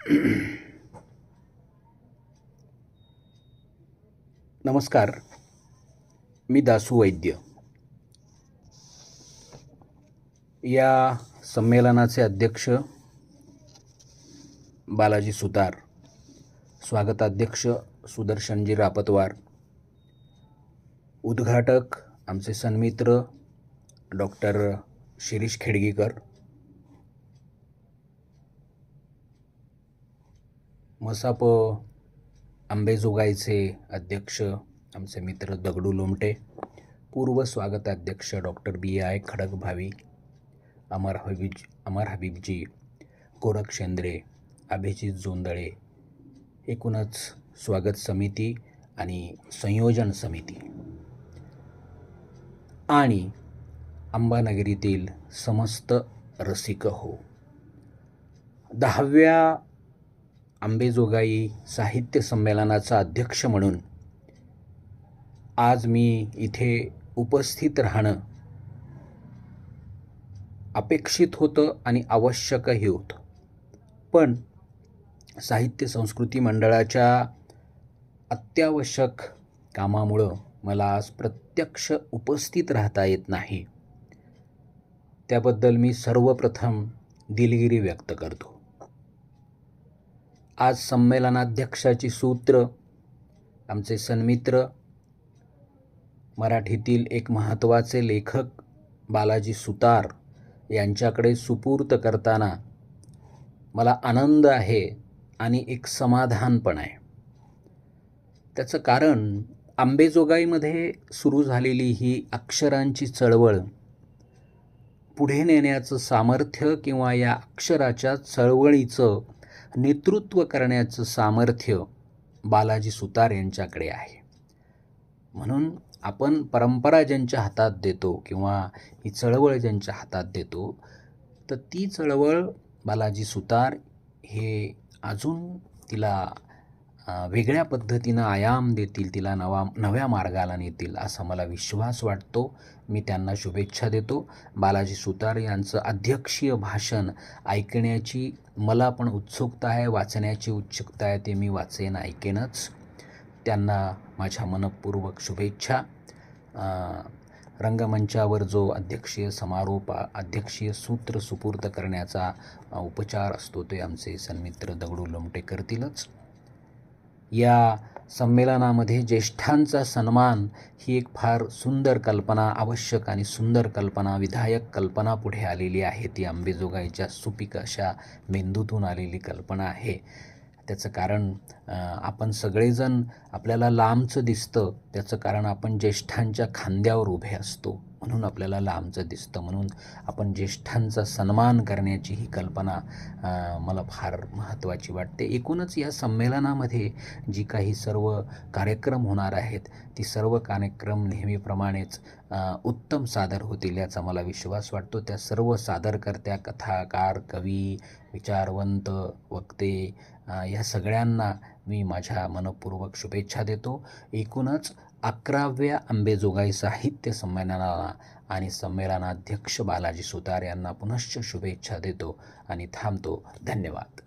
नमस्कार. मी दासू वैद्य. या संमेलनाचे अध्यक्ष बालाजी सुतार स्वागताध्यक्ष सुदर्शनजी रापतवार उद्घाटक आमचे सन्मित्र डॉक्टर शिरीष खेडगीकर मसाप आंबेजोगाईचे अध्यक्ष आमचे मित्र दगडू लोमटे पूर्व स्वागताध्यक्ष डॉक्टर बी आय खडक भावी अमर हबीज अमर हबीबजी गोरख शेंद्रे अभिजित जोंदळे एकूणच स्वागत समिती आणि संयोजन समिती. आणि अंबानगरीतील समस्त रसिक हो. दहाव्या आंबेजोगाई साहित्य संमेलनाचा अध्यक्ष म्हणून आज मी इथे उपस्थित राहणं अपेक्षित होतं आणि आवश्यकही होतं. पण साहित्य संस्कृती मंडळाच्या अत्यावश्यक कामामुळं मला आज प्रत्यक्ष उपस्थित राहता येत नाही. त्याबद्दल मी सर्वप्रथम दिलगिरी व्यक्त करतो. आज संमेलनाध्यक्षाची सूत्र आमचे सन्मित्र मराठीतील एक महत्त्वाचे लेखक बालाजी सुतार यांच्याकडे सुपूर्त करताना मला आनंद आहे आणि एक समाधान पण आहे. त्याचं कारण आंबेजोगाईमध्ये सुरू झालेली ही अक्षरांची चळवळ पुढे नेण्याचं सामर्थ्य किंवा या अक्षराच्या चळवळीचं नेतृत्व करण्याचं सामर्थ्य बालाजी सुतार यांच्याकडे आहे. म्हणून आपण परंपरा ज्यांच्या हातात देतो किंवा ही चळवळ ज्यांच्या हातात देतो तर ती चळवळ बालाजी सुतार हे अजून तिला वेगळ्या पद्धतीनं आयाम देतील तिला नवा नव्या मार्गाला नेतील असा मला विश्वास वाटतो. मी त्यांना शुभेच्छा देतो. बालाजी सुतार यांचं अध्यक्षीय भाषण ऐकण्याची मला पण उत्सुकता आहे वाचण्याची उत्सुकता आहे ते मी वाचेन ऐकेनच. त्यांना माझ्या मनपूर्वक शुभेच्छा. रंगमंचावर जो अध्यक्षीय समारोप अध्यक्षीय सूत्र सुपूर्त करण्याचा उपचार असतो ते आमचे सन्मित्र दगडू लोमटे करतीलच. या संमेलनामध्ये ज्येष्ठांचा सन्मान ही एक फार सुंदर कल्पना आवश्यक आणि सुंदर कल्पना विधायक कल्पना पुढे आलेली आहे. ती अंबेजोगाईच्या सुपीक अशा मेंदूतून आलेली कल्पना आहे. त्याचं कारण आपण सगळेजण आपल्याला लांबचं दिसतं. त्याचं कारण आपण ज्येष्ठांच्या खांद्यावर उभे असतो. म्हणून आपल्याला लांबचं दिसतं. म्हणून आपण ज्येष्ठांचा सन्मान करण्याची ही कल्पना मला फार महत्त्वाची वाटते. एकूणच या संमेलनामध्ये जी काही सर्व कार्यक्रम होणार आहेत ती सर्व कार्यक्रम नेहमीप्रमाणेच उत्तम सादर होतील याचा मला विश्वास वाटतो. त्या सर्व सादरकर्त्या कथाकार कवी विचारवंत वक्ते या सगळ्यांना मी माझ्या मनपूर्वक शुभेच्छा देतो. एकूणच अकराव्या आंबेजोगाई साहित्य संमेलनाला आणि संमेलनाध्यक्ष बालाजी सुतार यांना पुनश्च शुभेच्छा देतो आणि थांबतो. धन्यवाद.